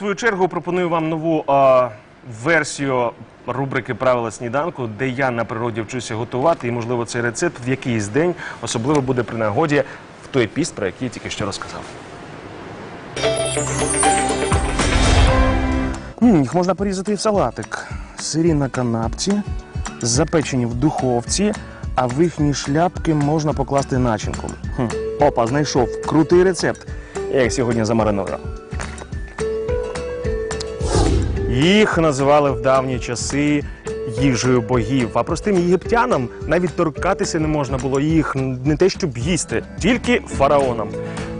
свою чергу пропоную вам нову а, версію рубрики Правила сніданку, де я на природі вчуся готувати, і можливо цей рецепт в якийсь день особливо буде при нагоді в той піст, про який я тільки що розказав. М, Їх можна порізати в салатик. Сирі на канапці, запечені в духовці, а в їхні шляпки можна покласти начинку. Хм. Опа, знайшов крутий рецепт. Я їх сьогодні замариную. Їх називали в давні часи їжею богів, а простим єгиптянам навіть торкатися не можна було їх не те, щоб їсти, тільки фараонам.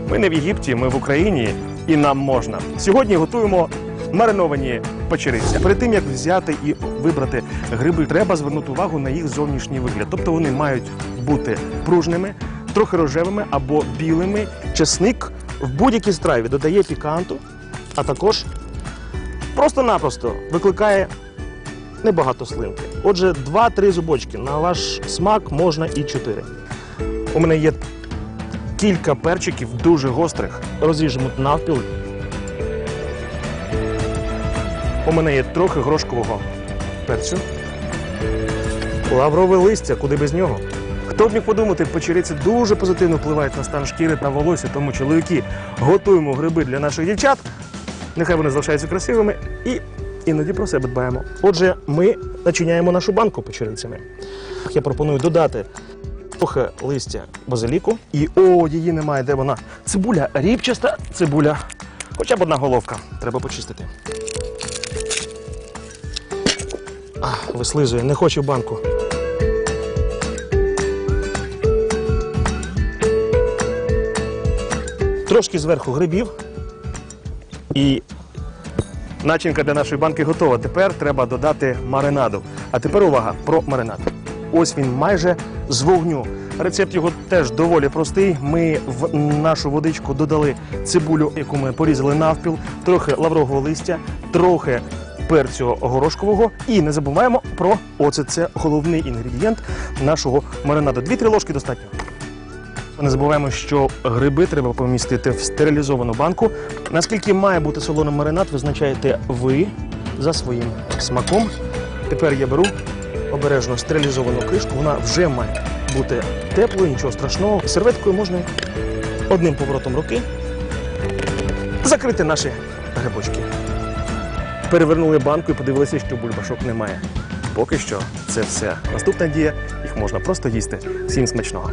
Ми не в Єгипті, ми в Україні, і нам можна. Сьогодні готуємо мариновані печериці. Перед тим як взяти і вибрати гриби, треба звернути увагу на їх зовнішній вигляд. Тобто вони мають бути пружними, трохи рожевими або білими. Чесник в будь-якій страві додає піканту, а також просто-напросто викликає небагато слинки. Отже, 2-3 зубочки. На ваш смак можна і 4. У мене є кілька перчиків дуже гострих. Розріжемо навпіл. У мене є трохи грошкового перцю. Лаврове листя, куди без нього. Хто б міг подумати, печериці дуже позитивно впливають на стан шкіри та волосся, тому чоловіки готуємо гриби для наших дівчат. Нехай вони залишаються красивими і іноді про себе дбаємо. Отже, ми начиняємо нашу банку печерицями. Я пропоную додати трохи листя базиліку. І о, її немає, де вона? Цибуля ріпчаста, цибуля. Хоча б одна головка. Треба почистити. А, вислизує, не хоче в банку. Трошки зверху грибів. І начинка для нашої банки готова. Тепер треба додати маринаду. А тепер увага про маринад. Ось він майже з вогню. Рецепт його теж доволі простий. Ми в нашу водичку додали цибулю, яку ми порізали навпіл, трохи лаврового листя, трохи перцю горошкового. І не забуваємо про оце. Це головний інгредієнт нашого маринаду. Дві-три ложки достатньо. Не забуваємо, що гриби треба помістити в стерилізовану банку. Наскільки має бути солоний маринад, визначаєте ви за своїм смаком. Тепер я беру обережно стерилізовану кришку. Вона вже має бути теплою, нічого страшного. Серветкою можна одним поворотом руки закрити наші грибочки. Перевернули банку і подивилися, що бульбашок немає. Поки що це все. Наступна дія їх можна просто їсти. Всім смачного.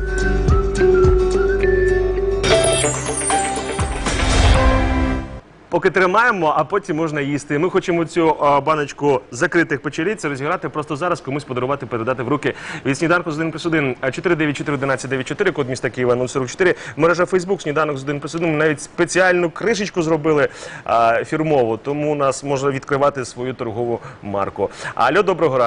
Поки тримаємо, а потім можна їсти. Ми хочемо цю а, баночку закритих печеріць розіграти просто зараз, комусь подарувати, передати в руки від сніданку з 1 плюс 1 494 код міста Києва 044, мережа Фейсбук, сніданок з 1 плюс 1. Ми навіть спеціальну кришечку зробили а, фірмову, тому у нас можна відкривати свою торгову марку. Алло, доброго ранку.